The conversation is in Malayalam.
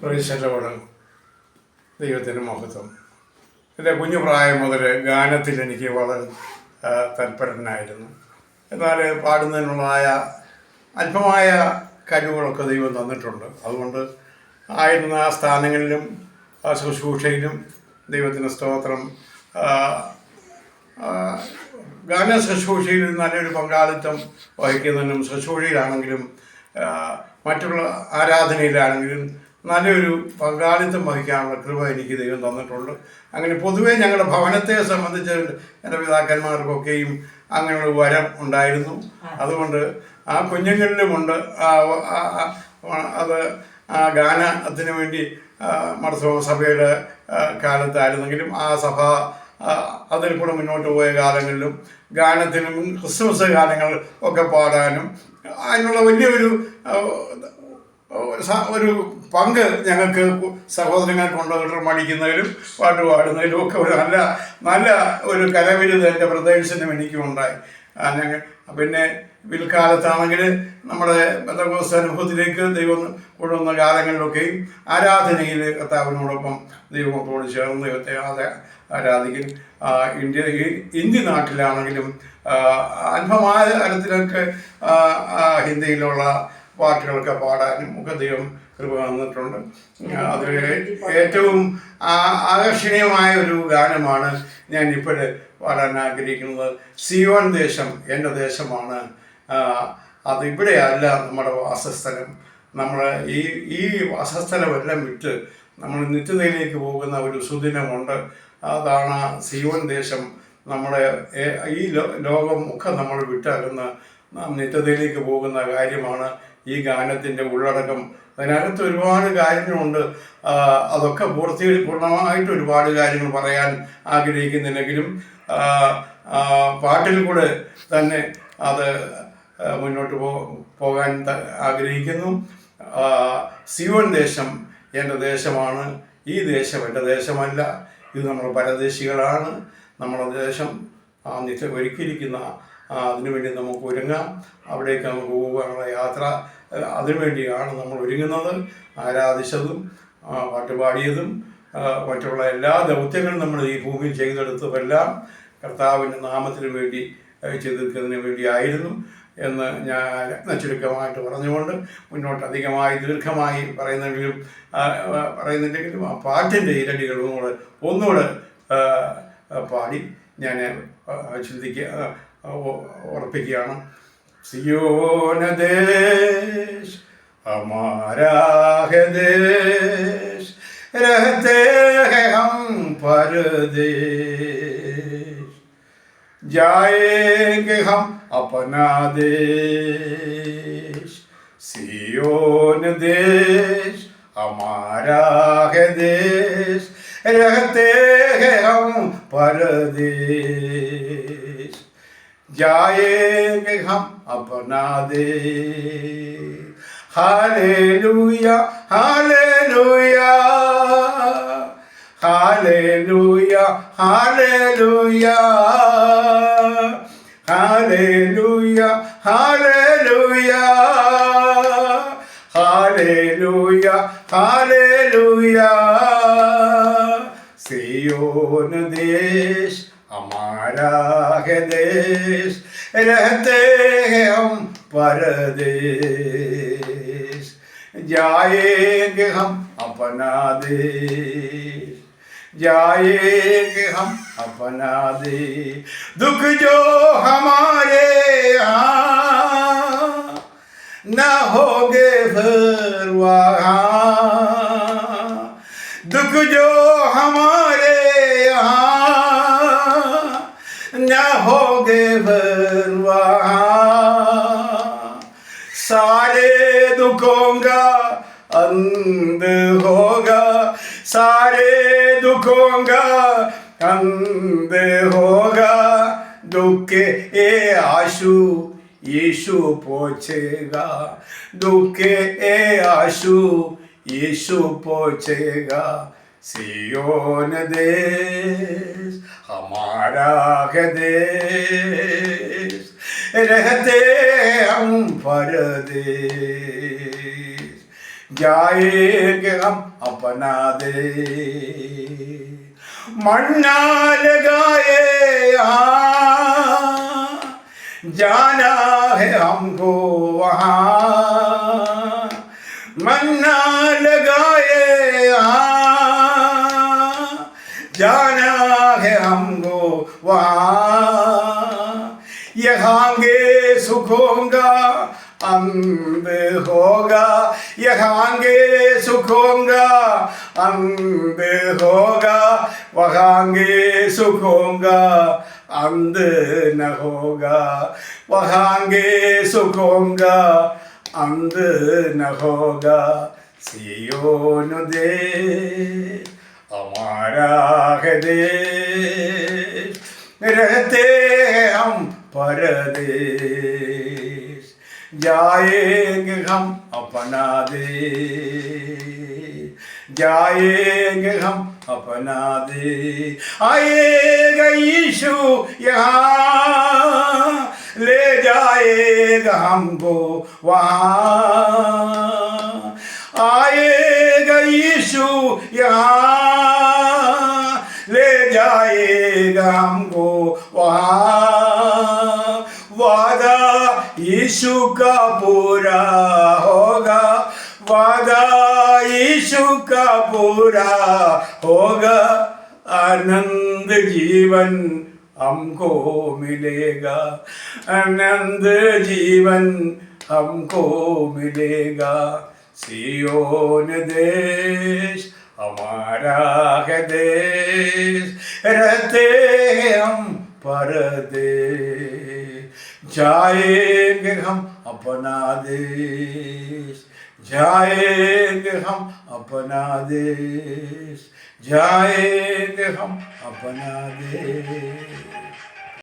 പ്രവേശനോട് ദൈവത്തിന്റെ മഹത്വം. എന്റെ കുഞ്ഞു പ്രായം മുതൽ ഗാനത്തിൽ എനിക്ക് വളരെ തൽപരനായിരുന്നു. എന്നാൽ പാടുന്നതിനുള്ളതായ അല്പമായ കഴിവുകളൊക്കെ ദൈവം തന്നിട്ടുണ്ട്. അതുകൊണ്ട് ആയിരുന്ന ആ സ്ഥാനങ്ങളിലും ശുശ്രൂഷയിലും ദൈവത്തിന് സ്തോത്രം ഗാന ശുശ്രൂഷയിൽ നല്ലൊരു പങ്കാളിത്തം വഹിക്കുന്നതിനും ശുശ്രൂഷയിലാണെങ്കിലും മറ്റുള്ള ആരാധനയിലാണെങ്കിലും നല്ലൊരു പങ്കാളിത്തം വഹിക്കാനുള്ള കൃപ എനിക്ക് ദൈവം തന്നിട്ടുണ്ട്. അങ്ങനെ പൊതുവേ ഞങ്ങളുടെ ഭവനത്തെ സംബന്ധിച്ച് എന്റെ പിതാക്കന്മാർക്കൊക്കെയും അങ്ങനെയുള്ള വരം ഉണ്ടായിരുന്നു. അതുകൊണ്ട് ആ കുഞ്ഞുങ്ങളിലുമുണ്ട്. അത് ആ ഗാനത്തിന് വേണ്ടി ആ, സഭയുടെ കാലത്തായിരുന്നെങ്കിലും ആ സഭ അതിൽ കൂടെ മുന്നോട്ട് പോയ കാലങ്ങളിലും ഗാനത്തിനും ക്രിസ്മസ് ഗാനങ്ങൾ ഒക്കെ പാടാനും അതിനുള്ള വലിയൊരു ഒരു പങ്ക് ഞങ്ങൾക്ക് സഹോദരങ്ങൾ കൊണ്ടുവന്നിട്ട് മടിക്കുന്നതിലും പാട്ട് പാടുന്നതിലും ഒക്കെ ഒരു നല്ല നല്ല ഒരു കലവിരുത് എന്റെ ബ്രദേഴ്സിനും എനിക്കും ഉണ്ടായി. ഞങ്ങൾ പിന്നെ പിൽക്കാലത്താണെങ്കിൽ നമ്മുടെ ബന്ധകോസ് അനുഭവത്തിലേക്ക് ദൈവം കൊണ്ടുവന്ന കാലങ്ങളിലൊക്കെയും ആരാധനയിൽ കർത്താവിനോടൊപ്പം ദൈവത്തോട് ചേർന്ന് ദൈവത്തെ ആരാ- ആരാധിക്കും. ഇന്ത്യ ഇന്ത്യ നാട്ടിലാണെങ്കിലും അല്പമായ തരത്തിലൊക്കെ ഹിന്ദിയിലുള്ള പാട്ടുകളൊക്കെ പാടാനും ഒക്കെ ദൈവം കൃപ തന്നിട്ടുണ്ട്. അതിൽ ഏറ്റവും ആകർഷണീയമായ ഒരു ഗാനമാണ് ഞാൻ ഇപ്പോൾ പാടാൻ ആഗ്രഹിക്കുന്നത്. സിയോൺ ദേശം എന്റെ ദേശമാണ്. അത് ഇവിടെയല്ല നമ്മുടെ വാസസ്ഥലം. നമ്മൾ ഈ ഈ വാസസ്ഥലമെല്ലാം വിറ്റ് നമ്മൾ നിത്യതയിലേക്ക് പോകുന്ന ഒരു സുദിനമുണ്ട്. അതാണ് സിയോൺ ദേശം. നമ്മുടെ ഈ ലോകം ഒക്കെ നമ്മൾ വിട്ടകന്ന് നാം നിത്യതയിലേക്ക് പോകുന്ന കാര്യമാണ്. ഈ ഗാനത്തിന്റെ ഉള്ളടക്കം. അതിനകത്ത് ഒരുപാട് കാര്യങ്ങളുണ്ട്. അതൊക്കെ പൂർത്തി പൂർണമായിട്ട് ഒരുപാട് കാര്യങ്ങൾ പറയാൻ ആഗ്രഹിക്കുന്നില്ലെങ്കിലും പാട്ടിൽ കൂടെ തന്നെ അത് മുന്നോട്ട് പോ പോകാൻ ആഗ്രഹിക്കുന്നു. സിയോൺ ദേശം എന്റെ ദേശമാണ്. ഈ ദേശം എന്റെ ദേശമല്ല. ഇത് നമ്മൾ പരദേശികളാണ്. നമ്മുടെ ദേശം ആ നിത്യം ഒരുക്കിയിരിക്കുന്ന അതിനുവേണ്ടി നമുക്ക് ഒരുങ്ങാം. അവിടേക്ക് നമുക്ക് പോകാനുള്ള യാത്ര അതിനുവേണ്ടിയാണ് നമ്മൾ ഒരുങ്ങുന്നത്. ആരാധിച്ചതും പാട്ടുപാടിയതും മറ്റുള്ള എല്ലാ ദൗത്യങ്ങളും നമ്മൾ ഈ ഭൂമിയിൽ ചെയ്തെടുത്തതെല്ലാം കർത്താവിന്റെ നാമത്തിന് വേണ്ടി ചെയ്തെടുക്കുന്നതിന് വേണ്ടിയായിരുന്നു എന്ന് ഞാൻ ചുരുക്കമായിട്ട് പറഞ്ഞുകൊണ്ട് മുന്നോട്ട് അധികമായി ദീർഘമായി പറയുന്നെങ്കിലും പറയുന്നുണ്ടെങ്കിലും ആ, പാട്ടിന്റെ ഇരടികൾ ഒന്നുകൂടെ ഒന്നുകൂടെ പാടി. ഞാൻ ആ, ചിന്തിക്കുക ആ, ഉ- ഉറപ്പിക്കുകയാണ് സിയോന ദേശ് हमारा है देश रहते हैं हम परदेश जाएंगे हम अपना देश सियोन देश हमारा है देश रहते हैं हम परदेश जाएंगे हम अपना दे hallelujah hallelujah hallelujah hallelujah hallelujah hallelujah hallelujah hallelujah Zion देश हमारा है देश, रहते हैं हम परदेश। जाएँगे हम अपना देश, जाएँगे हम अपना दे दुख जो हमारे यहाँ न होगे फिर वहाँ, दुख जो वहाँ सारे दुखों का अंत होगा। सारे दुखों का अंत होगा। दुख ए आशु, यीशु पहुँचेगा। दुख ए आशु, यीशु पहुँचेगा। सियोन देश, हमारा देश। रहते हम परदेश, जाएँगे हम अपना देश। मन्ना लगाए यहाँ, जाना है हमको वहाँ। मन्ना होगा अंब होगा, यहाँगे सुख होगा अंब होगा, वहांगे सुख होगा अंद न होगा, वहांगे सुख होगा अंद न होगा। सियोन दे हमारा दे, रहते हम परदेश। जाएंगे हम अपना देश जाएंगे हम अपना देश आएगा यीशु यहाँ ले जाएगा हमको वहाँ आएगा यीशु यहाँ ले जाएगा हमको वहाँ यीशु का पूरा होगा वादा यीशु का पूरा होगा आनंद जीवन हमको मिलेगा आनंद जीवन हमको मिलेगा सियोन देश हमारा है देश रहते हैं हम परदेश जाएँगे हम अपना देश। जाएँगे हम अपना देश। जाएँगे हम अपना देश।